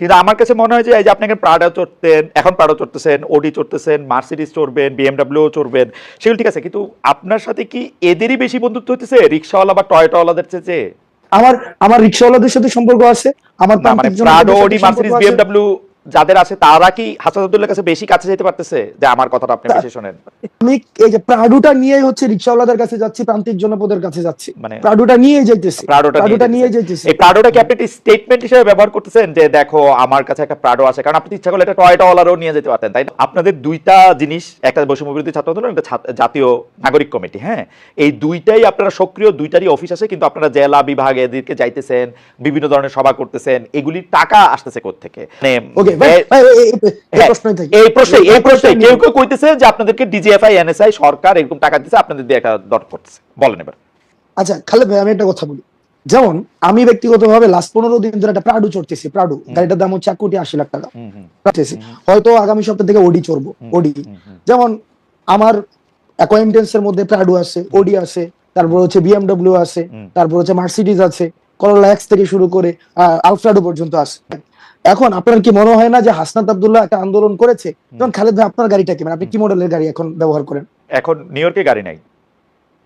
কিন্তু আমার কাছে মনে হয় যে এই যে আপনাকে প্রাডা চড়তেন এখন প্রাডা চড়তেছেন ওডি চড়তেছেন মার্সিডিস চড়বেন বিএমডাব্লিউ চড়বেন সেগুলো ঠিক আছে কিন্তু আপনার সাথে কি এদেরই বেশি বন্ধুত্ব হইতেছে রিক্সাওয়ালা বা টয়টাওয়ালাদের চেয়ে আমার আমার রিক্সাওয়ালাদের সাথে সম্পর্ক আছে আমার প্রাডো ওডি মার্সিডিস বিএমডাব্লিউ যাদের আছে তারা কি হাসান আব্দুল্লাহর কাছে বেশি কাছে যেতে পারতেছে? যে আমার কথাটা আপনি বেশি শোনেন। আমি এই যে প্রাডুটা নিয়ে হচ্ছে রিক্সাওয়ালাদের কাছে যাচ্ছি প্রান্তিক জনপদের কাছে যাচ্ছি। মানে প্রাডুটা নিয়ে যাইতেছি। প্রাডোটা নিয়ে যাইতেছি। এই প্রাডোটা কি আপনি স্টেটমেন্ট হিসেবে ব্যবহার করতেছেন যে দেখো আমার কাছে একটা প্রাডো আছে কারণ আপনি ইচ্ছা করলে একটা টয়টাওয়ালারও নিয়ে যেতে পারতেন তাই না? আপনাদের দুইটা জিনিস একটা বৈষম্য বিরোধী ছাত্র আন্দোলন একটা জাতীয় নাগরিক কমিটি হ্যাঁ? এই দুইটাই আপনারা সক্রিয় দুইটারই অফিস আছে কিন্তু আপনারা জেলা বিভাগ এদিকে যাইতেছেন বিভিন্ন ধরনের সভা করতেছেন এগুলির টাকা আসতেছে কোত্থেকে? মানে ওকে এই- এই- এই হ্যাঁ, প্রশ্নে এই প্রশ্নে কেউ কেউ কইতেছে যে আপনাদেরকে ডিজিএফআই এনএসআই সরকার এরকম টাকা আপনাদের দিয়ে একটা দর করতেছে। বলেন এবার। আচ্ছা খালেদ ভাই আমি একটা কথা বলি। যেমন আমি ব্যক্তিগতভাবে লাস্ট পনেরো দিন ধরে একটা প্রাডু চড়তেছি প্রাডু গাড়িটার দাম হচ্ছে এক কোটি আশি লাখ টাকা। হয়তো আগামী সপ্তাহ থেকে ওডি চড়বো ওডি। যেমন আমার অ্যাকোয়েন্টেন্স এর মধ্যে প্রাডু আছে ওডি আছে তারপর হচ্ছে বিএমডব্লিউ আছে তারপর হচ্ছে মার্সিডিজ আছে করোলা এক্স থেকে শুরু করে আলফ্রাডো পর্যন্ত আছে। এখন আপনার কি মনে হয় না যে হাসনাত আব্দুল্লাহ একটা আন্দোলন করেছে? যেমন খালেদ ভাই আপনার গাড়িটা কি? মানে আপনি কি মডেলের গাড়ি এখন ব্যবহার করেন? এখন নিউ ইয়র্কে গাড়ি নাই।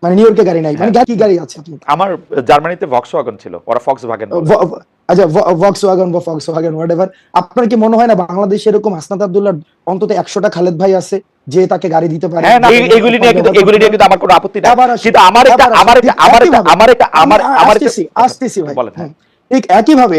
মানে নিউ ইয়র্কে গাড়ি নাই? মানে হ্যাঁ। কি গাড়ি আছে আপনি আমার জার্মানিতে ভক্স ওয়াগন ছিল ওরা ফক্স ভাগেন আচ্ছা ভক্স ওয়াগন বা ফক্স ওয়াগন হোয়াট এভার আপনার কি মনে হয় না বাংলাদেশে এরকম হাসনাত আব্দুল্লাহ অন্তত একশোটা খালেদ ভাই আছে যে তাকে গাড়ি দিতে পারে? হ্যাঁ না এইগুলি নিয়ে কিন্তু এগুলি নিয়ে কিন্তু আমার কোনো আপত্তি নাই। কিন্তু আমার একটা। আমার একটা ঠিক আমার একটা। আমার একটা আমার আমি আমার আসতেছি ভাই। বলেন। হ্যাঁ। ঠিক একইভাবে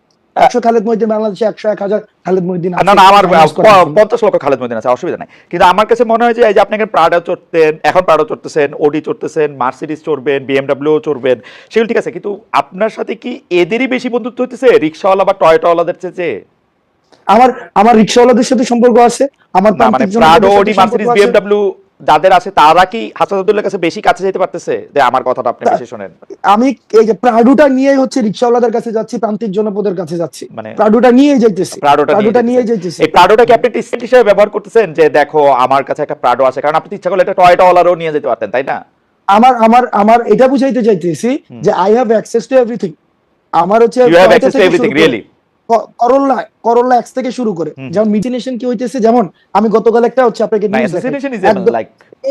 একশো খালেদ বাংলাদেশে একশো এক হাজার খালেদ না না আমার পঞ্চাশ লক্ষ খালেদ মদিন আছে অসুবিধা নাই। কিন্তু আমার কাছে মনে হয় যে এই যে আপনি প্রাডা চড়তেন এখন প্রাডো চড়তেছেন ওডি চড়তেছেন মার্সিডিজ চড়বেন বিএমডাব্লিউ চড়বেন সেগুলো ঠিক আছে কিন্তু আপনার সাথে কি এদেরই বেশি বন্ধুত্ব হইতেছে রিক্সাওয়ালা বা টয়টাওয়ালাদের চেয়ে আমার আমার রিক্সাওয়ালাদের সাথে সম্পর্ক আছে আমার মানে প্রাডো ওডি সম্পর্ক বিএমডাব্লিউ যাদের আছে তারা কি হাসান কাছে বেশি কাছে যেতে পারতেছে? যে আমার কথাটা আপনি বেশি শোনেন। আমি এই যে প্রাডুটা নিয়ে হচ্ছে রিক্সাওয়ালাদের কাছে যাচ্ছি প্রান্তিক জনপদের কাছে যাচ্ছি। মানে- প্রাডুটা নিয়ে যাইতেছি। প্রাডুটা নিয়ে যাইতেছি। এই প্রাডোটা কি আপনি স্টেট হিসেবে ব্যবহার করতেছেন যে দেখো আমার কাছে একটা প্রাডো আছে? কারণ আপনি ইচ্ছা করলে একটা টয়টা টয়টাওয়ালারও নিয়ে যেতে পারতেন তাই না? আমার আমার আমার এটা বুঝাইতে চাইতেছি যে I have access to everything আমার হচ্ছে you have access to everything really Corolla Corolla X থেকে শুরু করে। যেমন মিটিনেশন কি হইতেছে যেমন আমি গতকাল একটা হচ্ছে আপনাকে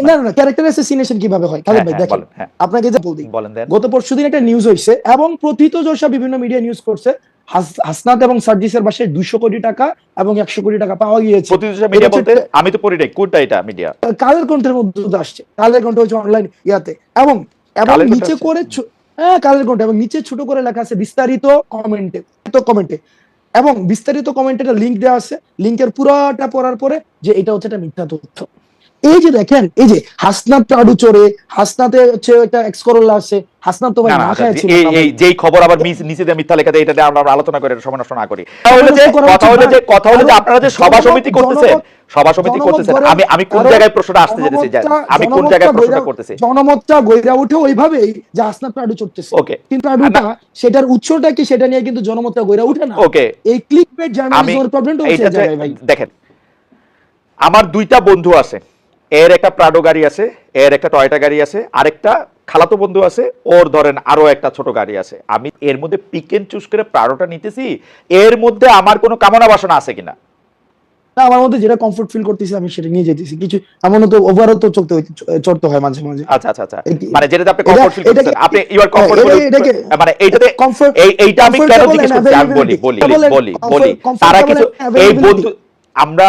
না না ক্যারেক্টার অ্যাসোসিনেশন কীভাবে হয়? খালেদ হ্যাঁ, ভাই হ্যাঁ, দেখেন। হ্যাঁ। আপনাকে যে দেন। গত পরশুদিন একটা নিউজ হয়েছে এবং প্রথিত যশা বিভিন্ন মিডিয়া নিউজ করছে হাসনাত এবং সার্জিসের বাসায় দুইশো কোটি টাকা এবং একশো কোটি টাকা পাওয়া গিয়েছে। মিডিয়া আমি তো পড়ি কোনটা এটা মিডিয়া কালের কণ্ঠের মধ্যে আসছে কালের কণ্ঠ হচ্ছে অনলাইন ইয়াতে। এবং এবং নিচে? করে হ্যাঁ কালের কণ্ঠ। এবং নিচে ছোট করে লেখা আছে বিস্তারিত কমেন্টে কমেন্টে এবং বিস্তারিত কমেন্টের লিঙ্ক দেওয়া আছে। লিঙ্কের পুরোটা পড়ার পরে যে এটা হচ্ছে একটা মিথ্যা তথ্য। এই যে দেখেন এই যে হাসনাত টাডু চড়ে হাসনাতে হচ্ছে একটা এক্স করোলা আছে হাসনাত তো ভাই না আচ্ছা, খায় ছিল এই যেই খবর আবার মিস নিচে মিথ্যা লেখা দেয় এটা আমরা আলোচনা করে সময় নষ্ট না করি। কথা হলো যে কথা হলো যে কথা হলো যে আপনারা যে সভা সমিতি করতেছেন সভা সমিতি করতেছেন আমি আমি কোন জায়গায় প্রশ্নটা আসতে যেতেছি আমি কোন জায়গায় প্রশ্নটা করতেছি? জনমতটা গইরা উঠে ওইভাবেই যে হাসনাত টাডু চড়তেছে। ওকে কিন্তু টাডুটা সেটার উৎসটা কি সেটা নিয়ে কিন্তু জনমতটা গইরা উঠে না। ওকে এই ক্লিক বেট আমি জার্নালিজমের প্রবলেমটা হচ্ছে ভাই। দেখেন আমার দুইটা বন্ধু আছে। এর একটা প্রাডো গাড়ি আছে এর একটা টয়টা গাড়ি আছে আরেকটা খালাতো বন্ধু আছে ওর ধরেন আরও একটা ছোট গাড়ি আছে। আমি এর মধ্যে পিক এন্ড চুজ করে প্রাডোটা নিতেছি এর মধ্যে আমার কোনো কামনা বাসনা আছে কিনা? না আমার মধ্যে যেটা কমফোর্ট ফিল করতেছি আমি সেটা নিয়ে যেতেছি কিছু এমন তো ওভারও তো চলতে চড়তে হয় মাঝে মাঝে। আচ্ছা আচ্ছা আচ্ছা। মানে যেটাতে আপনি কমফোর্ট ফিল করতেছেন আপনি ইউ আর হ্যাঁ, কমফোর্টেবল মানে এইটাতে এই এইটা আমি কেন জিজ্ঞেস করছি? আমি বলি বলি বলি বলি। তারা কিছু এই বন্ধু আমরা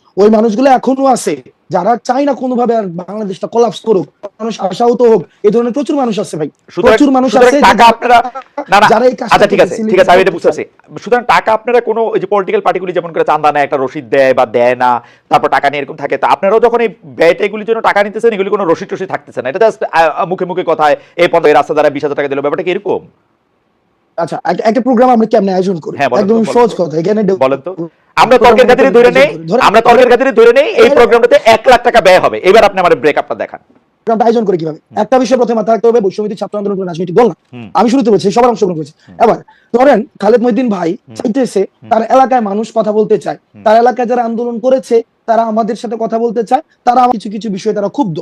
ওই মানুষগুলো এখনও আছে যারা চায় না কোনোভাবে আর বাংলাদেশটা কলাপস করুক মানুষ আশাহত হোক এই ধরনের প্রচুর মানুষ আছে ভাই। প্রচুর মানুষ আছে টাকা আপনারা যারা এই আচ্ছা ঠিক আছে ঠিক আছে আমি এটা বুঝতে পারছি। সুতরাং টাকা আপনারা কোনো ওই যে পলিটিক্যাল পার্টিগুলি যেমন করে চান্দা নেয় একটা রসিদ দেয় বা দেয় না তারপর টাকা নিয়ে এরকম থাকে তা আপনারাও যখন এই ব্যয়টা এগুলির জন্য টাকা নিতেছেন এগুলি কোনো রসিদ টসিদ থাকতেছে না। এটা জাস্ট মুখে মুখে কথায় এই পদে এই রাস্তা দ্বারা বিশ হাজার টাকা দিল ব্যাপারটা কি এরকম? আচ্ছা একটা- প্রোগ্রাম আমরা কেমনে আয়োজন করি? হ্যাঁ, একদম সহজ কথা এখানে বলেন তো। আমরা তর্কের খাতিরে ধরে নেই আমরা তর্কের খাতিরে ধরে নেই এই প্রোগ্রামটাতে এক লাখ টাকা ব্যয় হবে। এবার আপনি আমার ব্রেক আপটা দেখান। প্রোগ্রামটা আয়োজন করে কীভাবে? একটা বিষয় প্রথমে মাথায় রাখতে হবে ছাত্র আন্দোলন আমি শুরুতে বলছি সবার অংশগ্রহণ করেছে। এবার ধরেন খালেদ মহিদ্দিন ভাই চাইতেছে তার এলাকায় মানুষ কথা বলতে চায়। তার এলাকায় যারা আন্দোলন করেছে তারা আমাদের সাথে কথা বলতে চায়। তারা কিছু কিছু বিষয়ে তারা ক্ষুব্ধ।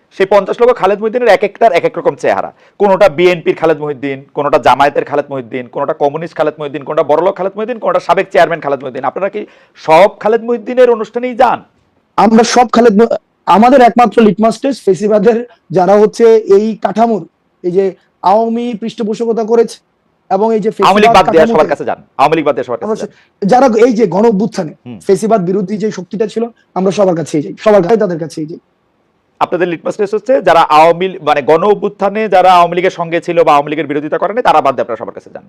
সেই পঞ্চাশ লক্ষ খালেদ মহিদ্দিনের এক একটার এক এক রকম চেহারা। কোনোটা বিএনপির খালেদ মহিদ্দিন কোনোটা জামায়াতের খালেদ মহিদ্দিন কোনোটা কমিউনিস্ট খালেদ মহিদ্দিন কোনোটা বড়লোক খালেদ মহিদ্দিন কোনোটা সাবেক চেয়ারম্যান খালেদ মহিদ্দিন আপনারা কি সব খালেদ মহিদ্দিনের অনুষ্ঠানেই যান? আমরা সব খালেদ আমাদের একমাত্র লিটমাস টেস্ট ফেসিবাদের যারা হচ্ছে এই কাঠামোর এই যে আওয়ামী পৃষ্ঠপোষকতা করেছে এবং এই যে কাছে কাছে যারা এই যে গণ। ফেসিবাদ বিরোধী যে শক্তিটা ছিল আমরা সবার কাছেই যাই। সবার কাছে তাদের কাছেই যাই। আপনাদের লিটমাস টেস্ট হচ্ছে, যারা আওয়ামী মানে গণ অভ্যুত্থানে যারা আওয়ামী লীগের সঙ্গে ছিল বা আওয়ামী লীগের বিরোধিতা করেনি তারা বাদ দিয়ে আপনারা সবার কাছে যান।